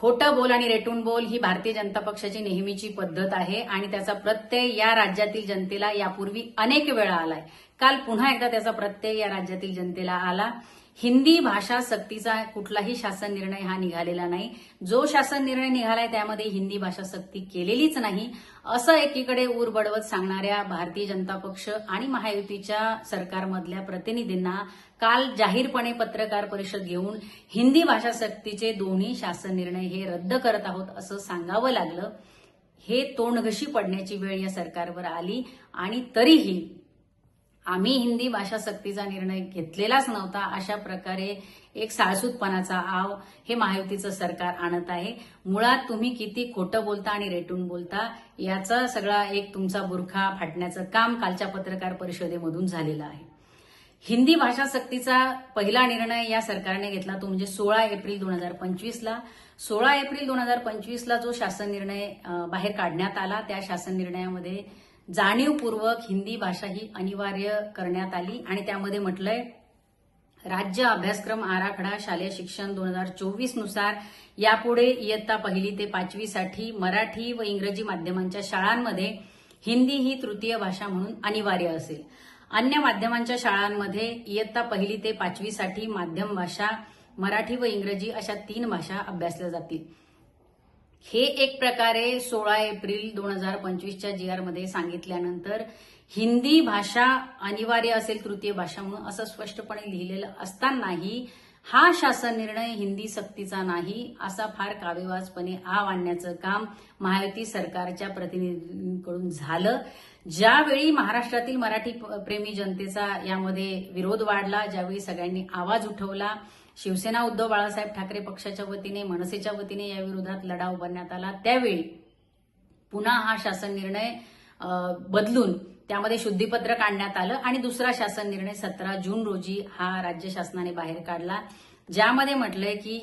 खोटं बोल आणि रेटून बोल ही भारतीय जनता पक्षाची नेहमीची पद्धत आहे आणि त्याचा प्रत्यय या राज्यातील जनतेला यापूर्वी अनेक वेळा आलाय. काल पुन्हा एकदा त्याचा प्रत्यय या राज्यातील जनतेला आला. हिंदी भाषा सक्तीचा कुठलाही शासन निर्णय हा निघालेला नाही. जो शासन निर्णय निघालाय त्यामध्ये हिंदी भाषा सक्ती केलेलीच नाही. असं एकीकडे ऊर बडवत सांगणाऱ्या भारतीय जनता पक्ष आणि महायुतीच्या सरकारमधल्या प्रतिनिधींना काल जाहीरपणे पत्रकार परिषद घेऊन हिंदी भाषा सक्तीचे दोन्ही शासन निर्णय हे रद्द करत आहोत असं सांगावं लागलं. हे तोंडघशी पडण्याची वेळ या सरकारवर आली आणि तरीही आम्ही हिंदी भाषा सक्तीचा निर्णय घेतलेलाच नव्हता. अशा प्रकारे एक साळसूतपणाचा आव हे महायुतीचं सरकार आणत आहे. मुळात तुम्ही किती खोटं बोलता आणि रेटून बोलता याचा सगळा एक तुमचा बुरखा फाटण्याचं काम कालच्या पत्रकार परिषदेमधून झालेलं आहे. हिंदी भाषा सक्तीचा पहिला निर्णय या सरकारने घेतला तो म्हणजे सोळा एप्रिल दोन हजार पंचवीसला. सोळा एप्रिल दोन हजार पंचवीसला जो शासन निर्णय बाहेर काढण्यात आला त्या शासन निर्णयामध्ये जाणीवपूर्वक हिंदी भाषा ही अनिवार्य करण्यात आली आणि त्यामध्ये म्हटलंय राज्य अभ्यासक्रम आराखडा शालेय शिक्षण दोन हजार चोवीसनुसार यापुढे इयत्ता पहिली ते पाचवीसाठी मराठी व इंग्रजी माध्यमांच्या शाळांमध्ये हिंदी ही तृतीय भाषा म्हणून अनिवार्य असेल. अन्य माध्यमांच्या शाळांमध्ये इयत्ता पहिली ते पाचवीसाठी माध्यम भाषा मराठी व इंग्रजी अशा तीन भाषा अभ्यासल्या जातील. हे एक प्रकारे सोळा एप्रिल दोन हजार पंचवीसच्या जी मध्ये सांगितल्यानंतर हिंदी भाषा अनिवार्य असेल तृतीय भाषा म्हणून असं स्पष्टपणे लिहिलेलं असतानाही हा शासन निर्णय हिंदी सक्तीचा नाही असा फार कावेवाजपणे आव आणण्याचं काम महायुती सरकारच्या प्रतिनिधींकडून झालं. ज्यावेळी महाराष्ट्रातील मराठी प्रेमी जनतेचा यामध्ये विरोध वाढला ज्यावेळी सगळ्यांनी आवाज उठवला शिवसेना उद्धव बाळासाहेब ठाकरे पक्षाच्या वतीने मनसेच्या वतीने या विरोधात लढा उभारण्यात आला त्यावेळी पुन्हा हा शासन निर्णय बदलून त्यामध्ये शुद्धीपत्र काढण्यात आलं आणि दुसरा शासन निर्णय सतरा जून रोजी हा राज्य शासनाने बाहेर काढला ज्यामध्ये म्हटलंय की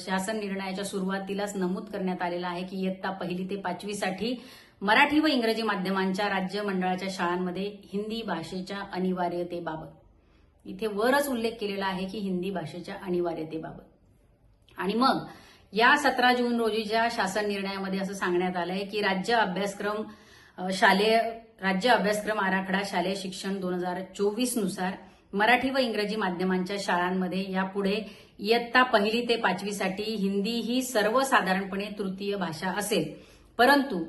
शासन निर्णयाच्या सुरुवातीलाच नमूद करण्यात आलेलं आहे की इयत्ता पहिली ते पाचवीसाठी मराठी व इंग्रजी माध्यमांच्या राज्य मंडळाच्या शाळांमध्ये हिंदी भाषेच्या अनिवार्यतेबाबत. इथे वरच उल्लेख केलेला आहे की हिंदी भाषेच्या अनिवार्यतेबाबत. आणि मग या सतरा जून रोजीच्या शासन निर्णयामध्ये असं सांगण्यात आलंय की राज्य अभ्यासक्रम शालेय राज्य अभ्यासक्रम आराखडा शालेय शिक्षण दोन हजार चोवीसनुसार मराठी व इंग्रजी माध्यमांच्या शाळांमध्ये यापुढे इयत्ता पहिली ते पाचवीसाठी हिंदी ही सर्वसाधारणपणे तृतीय भाषा असेल. परंतु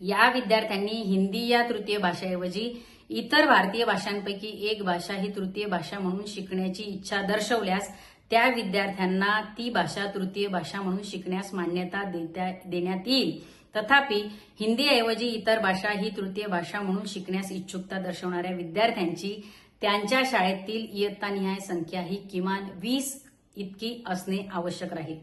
या विद्यार्थ्यांनी हिंदी या तृतीय भाषेऐवजी इतर भारतीय भाषांपैकी एक भाषा ही तृतीय भाषा म्हणून शिकण्याची इच्छा दर्शवल्यास त्या विद्यार्थ्यांना ती भाषा तृतीय भाषा म्हणून शिकण्यास मान्यता देण्यात येईल. तथापि हिंदीऐवजी इतर भाषा ही तृतीय भाषा म्हणून शिकण्यास इच्छुकता दर्शवणाऱ्या विद्यार्थ्यांची त्यांच्या शाळेतील इयत्तानिहाय संख्या ही किमान वीस इतकी असणे आवश्यक राहील.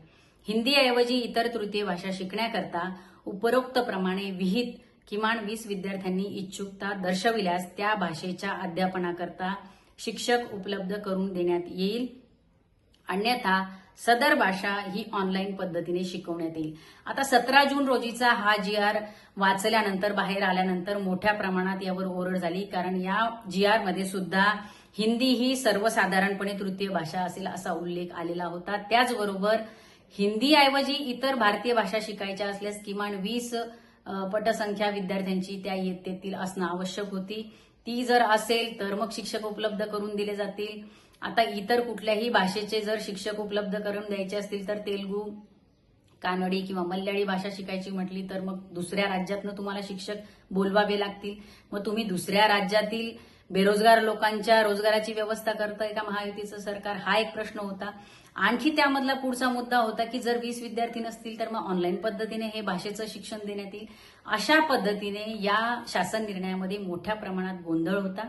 हिंदीऐवजी इतर तृतीय भाषा शिकण्याकरता उपरोक्त प्रमाणे विहित किमान वीस विद्यार्थ्यांनी इच्छुकता दर्शविल्यास त्या भाषेच्या अध्यापनाकरता शिक्षक उपलब्ध करून देण्यात येईल. अन्यथा सदर भाषा ही ऑनलाईन पद्धतीने शिकवण्यात येईल. आता सतरा जून रोजीचा हा जी आर वाचल्यानंतर बाहेर आल्यानंतर मोठ्या प्रमाणात यावर ओरड झाली. कारण या जी आरमध्ये सुद्धा हिंदी ही सर्वसाधारणपणे तृतीय भाषा असेल असा उल्लेख आलेला होता. त्याचबरोबर हिंदीऐवजी इतर भारतीय भाषा शिकायच्या असल्यास किमान वीस पटसंख्या विद्यार्थ्यांची त्या इयत्तेतील असणं आवश्यक होती. ती जर असेल तर मग शिक्षक उपलब्ध करून दिले जातील. आता इतर कुठल्याही भाषेचे जर शिक्षक उपलब्ध करून द्यायचे असतील तर तेलगू कानडी किंवा मल्याळी भाषा शिकायची म्हटली तर मग दुसऱ्या राज्यातनं तुम्हाला शिक्षक बोलवावे लागतील. मग तुम्ही दुसऱ्या राज्यातील बेरोजगार लोकांच्या रोजगाराची व्यवस्था करताय का महायुतीचं सरकार? हा एक प्रश्न होता. आणखी त्यामधला पुढचा मुद्दा होता की जर वीस विद्यार्थी नसतील तर मग ऑनलाईन पद्धतीने हे भाषेचं शिक्षण देण्यात येईल. अशा पद्धतीने या शासन निर्णयामध्ये मोठ्या प्रमाणात गोंधळ होता.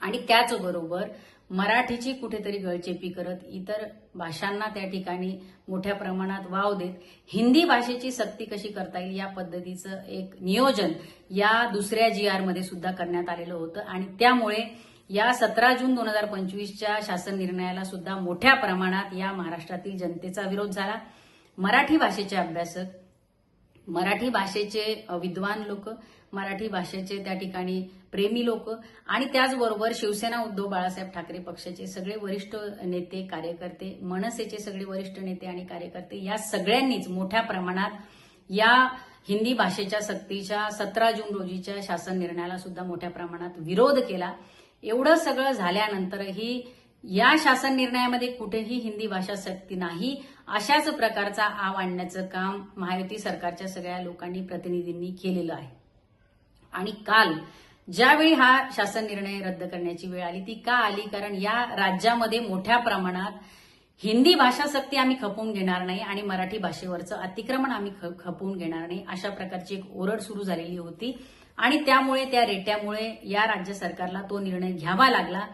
आणि त्याचबरोबर मराठीची कुठेतरी गळचेपी करत इतर भाषांना त्या ठिकाणी मोठ्या प्रमाणात वाव देत हिंदी भाषेची सक्ती कशी करता येईल या पद्धतीचं एक नियोजन या दुसऱ्या जी आरमध्ये सुद्धा करण्यात आलेलं होतं. आणि त्यामुळे या सतरा जून दोन हजार पंचवीसच्या शासन निर्णयाला सुद्धा मोठ्या प्रमाणात या महाराष्ट्रातील जनतेचा विरोध झाला. मराठी भाषेचे अभ्यासक मराठी भाषेचे विद्वान लोक मराठी भाषेचे त्या ठिकाणी प्रेमी लोक आणि त्याचबरोबर शिवसेना उद्धव बाळासाहेब ठाकरे पक्षाचे सगळे वरिष्ठ नेते कार्यकर्ते मनसेचे सगळे वरिष्ठ नेते आणि कार्यकर्ते या सगळ्यांनीच मोठ्या प्रमाणात या हिंदी भाषेच्या सक्तीच्या सतरा जून रोजीच्या शासन निर्णयाला सुद्धा मोठ्या प्रमाणात विरोध केला. एवढं सगळं झाल्यानंतरही या शासन निर्णयामध्ये कुठेही हिंदी भाषा सक्ती नाही अशाच प्रकारचा आव आणण्याचं काम महायुती सरकारच्या सगळ्या लोकांनी प्रतिनिधींनी केलेलं आहे. आणि काल ज्यावेळी हा शासन निर्णय रद्द करण्याची वेळ आली ती का आली? कारण या राज्यामध्ये मोठ्या प्रमाणात हिंदी भाषा सक्ती आम्ही खपवून घेणार नाही आणि मराठी भाषेवरचं अतिक्रमण आम्ही ख- खपवून घेणार नाही अशा प्रकारची एक ओरड सुरू झालेली होती. आणि त्यामुळे त्या रेट्यामुळे या राज्य सरकारला तो निर्णय घ्यावा लागला.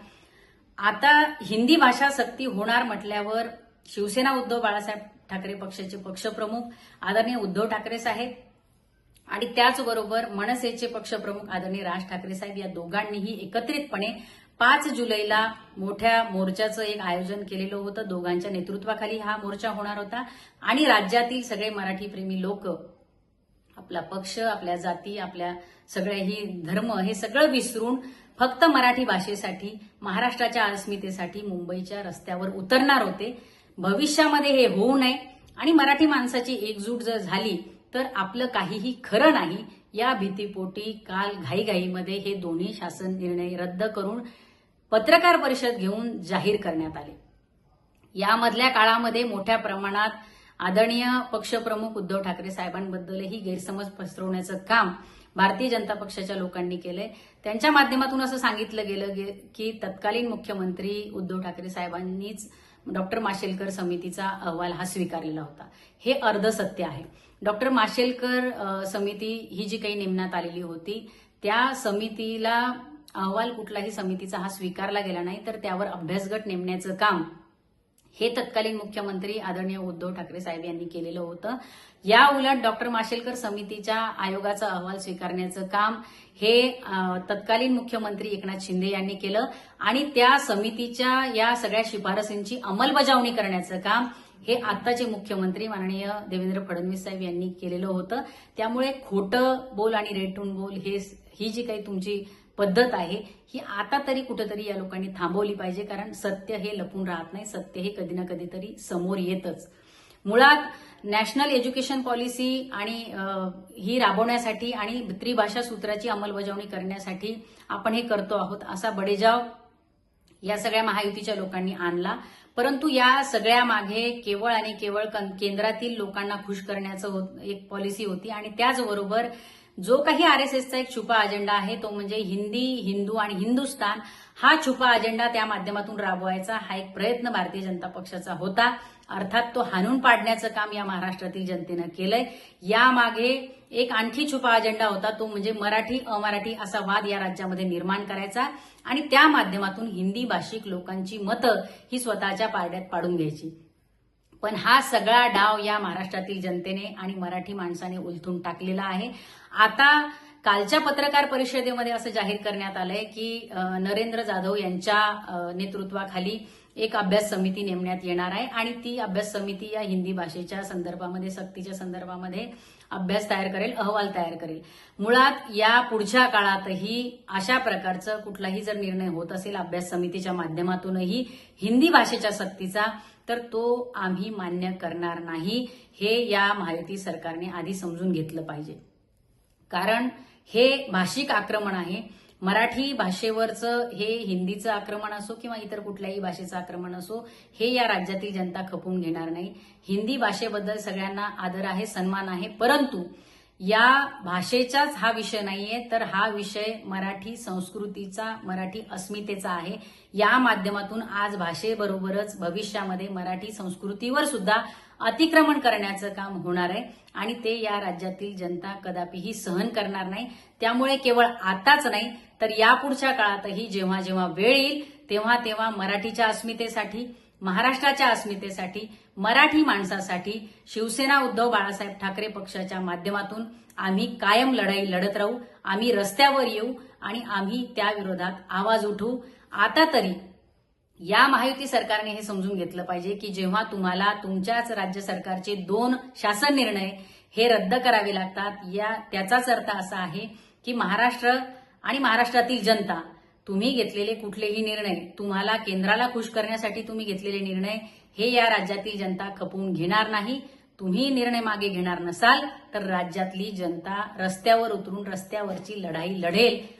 आता हिंदी भाषा सक्ती होणार म्हटल्यावर शिवसेना उद्धव बाळासाहेब ठाकरे पक्षाचे पक्षप्रमुख आदरणीय उद्धव ठाकरे साहेब आणि त्याचबरोबर मनसेचे पक्षप्रमुख आदरणीय राज ठाकरे साहेब या दोघांनीही एकत्रितपणे पाच जुलैला मोठ्या मोर्चाचं एक आयोजन केलेलं होतं. दोघांच्या नेतृत्वाखाली हा मोर्चा होणार होता. आणि राज्यातील सगळे मराठी प्रेमी लोक आपला पक्ष आपल्या जाती आपल्या सगळ्याही धर्म हे सगळं विसरून फक्त मराठी भाषेसाठी महाराष्ट्राच्या अस्मितेसाठी मुंबईच्या रस्त्यावर उतरणार होते. भविष्यामध्ये हे होऊ नये. आणि मराठी माणसाची एकजूट जर झाली तर आपलं काहीही खरं नाही. या भीतीपोटी काल घाईघाईमध्ये हे दोन्ही शासन निर्णय रद्द करून पत्रकार परिषद घेऊन जाहीर करण्यात आले. यामधल्या काळामध्ये मोठ्या प्रमाणात आदरणीय पक्षप्रमुख उद्धव ठाकरे साहेबांबद्दलही गैरसमज पसरवण्याचं काम भारतीय जनता पक्षाच्या लोकांनी केलंय. त्यांच्या माध्यमातून असं सांगितलं गेलं गे- की तत्कालीन मुख्यमंत्री उद्धव ठाकरे साहेबांनीच डॉक्टर माशेलकर समितीचा अहवाल हा स्वीकारलेला होता. हे अर्धसत्य आहे. डॉक्टर माशेलकर समिती ही जी काही नेमण्यात आलेली होती त्या समितीला अहवाल कुठलाही समितीचा हा स्वीकारला गेला नाही तर त्यावर अभ्यासगट नेमण्याचं काम हे तत्कालीन मुख्यमंत्री आदरणीय उद्धव ठाकरे साहेब यांनी केलेलं होतं. या उलट डॉक्टर माशेलकर समितीच्या आयोगाचा अहवाल स्वीकारण्याचं काम हे तत्कालीन मुख्यमंत्री एकनाथ शिंदे यांनी केलं आणि त्या समितीच्या या सगळ्या शिफारसींची अंमलबजावणी करण्याचं काम हे आत्ताचे मुख्यमंत्री माननीय देवेंद्र फडणवीस साहेब यांनी केलेलं होतं. त्यामुळे खोटं बोल आणि रेटून बोल हे ही जी काही तुमची पद्धत आहे ही आता तरी कुठंतरी या लोकांनी थांबवली पाहिजे कारण सत्य हे लपून राहत नाही सत्य हे कधी ना कधीतरी समोर येतच. मुळात नॅशनल एज्युकेशन पॉलिसी आणि ही राबवण्यासाठी आणि त्रिभाषा सूत्राची अंमलबजावणी करण्यासाठी आपण हे करतो आहोत असा बडेजाव या सगळ्या महायुतीच्या लोकांनी आणला. परंतु या सगळ्या मागे केवळ आणि केवळ केंद्रातील लोकांना खुश करण्याचं एक पॉलिसी होती आणि त्याचबरोबर जो काही आरएसएसचा एक छुपा अजेंडा आहे तो म्हणजे हिंदी हिंदू आणि हिंदुस्तान हा छुपा अजेंडा त्या माध्यमातून राबवायचा. हा एक प्रयत्न भारतीय जनता पक्षाचा होता. अर्थात तो हाणून पाडण्याचं काम या महाराष्ट्रातील जनतेनं केलंय. यामागे एक आणखी छुपा अजेंडा होता तो म्हणजे मराठी अमराठी असा वाद या राज्यामध्ये निर्माण करायचा आणि त्या माध्यमातून हिंदी भाषिक लोकांची मतं ही स्वतःच्या पारड्यात पाडून घ्यायची. पण हा सगळा डाव या महाराष्ट्रातील जनतेने आणि मराठी माणसाने उलथून टाकलेला आहे. आता कालच्या पत्रकार परिषदेमध्ये असं जाहीर करण्यात आलंय की नरेंद्र जाधव यांच्या नेतृत्वाखाली एक अभ्यास समिती नेमण्यात येणार आहे आणि ती अभ्यास समिती या हिंदी भाषेच्या संदर्भामध्ये सक्तीच्या संदर्भामध्ये अभ्यास तयार करेल अहवाल तयार करेल. मुळात या पुढच्या काळातही अशा प्रकारचं कुठलाही जर निर्णय होत असेल अभ्यास समितीच्या माध्यमातूनही हिंदी भाषेच्या सक्तीचा तर तो आम्ही मान्य करणार नाही हे या महायुती सरकारने आधी समजून घेतलं पाहिजे. कारण हे भाषिक आक्रमण आहे. मराठी भाषेवरचं हे हिंदीचं आक्रमण असो किंवा इतर कुठल्याही भाषेचं आक्रमण असो हे या राज्यातील जनता खपवून घेणार नाही. हिंदी भाषेबद्दल सगळ्यांना आदर आहे सन्मान आहे. परंतु या भाषेचाच हा विषय नाहीये तर हा विषय मराठी संस्कृतीचा मराठी अस्मितेचा आहे. या माध्यमातून आज भाषेबरोबरच भविष्यामध्ये मराठी संस्कृतीवर सुद्धा अतिक्रमण करण्याचं काम होणार आहे. आणि ते या राज्यातील जनता कदापिही सहन करणार नाही. त्यामुळे केवळ आताच नाही तर यापुढच्या काळातही जेव्हा जेव्हा वेळ येईल तेव्हा तेव्हा मराठीच्या अस्मितेसाठी महाराष्ट्राच्या अस्मितेसाठी मराठी माणसासाठी शिवसेना उद्धव बाळासाहेब ठाकरे पक्षाच्या माध्यमातून आम्ही कायम लढाई लढत राहू आम्ही रस्त्यावर येऊ आणि आम्ही त्याविरोधात आवाज उठवू. आता तरी या महायुती सरकारने हे समजून घेतलं पाहिजे की जेव्हा तुम्हाला तुमच्याच राज्य सरकारचे दोन शासन निर्णय हे रद्द करावे लागतात या त्याचाच अर्थ असा आहे की महाराष्ट्र आणि महाराष्ट्रातील जनता तुम्ही घेतलेले कुठलेही निर्णय तुम्हाला केंद्राला खुश करण्यासाठी तुम्ही घेतलेले निर्णय हे या राज्यातील जनता खपवून घेणार नाही. तुम्ही निर्णय मागे घेणार नसाल तर राज्यातली जनता रस्त्यावर उतरून रस्त्यावरची लढाई लढेल.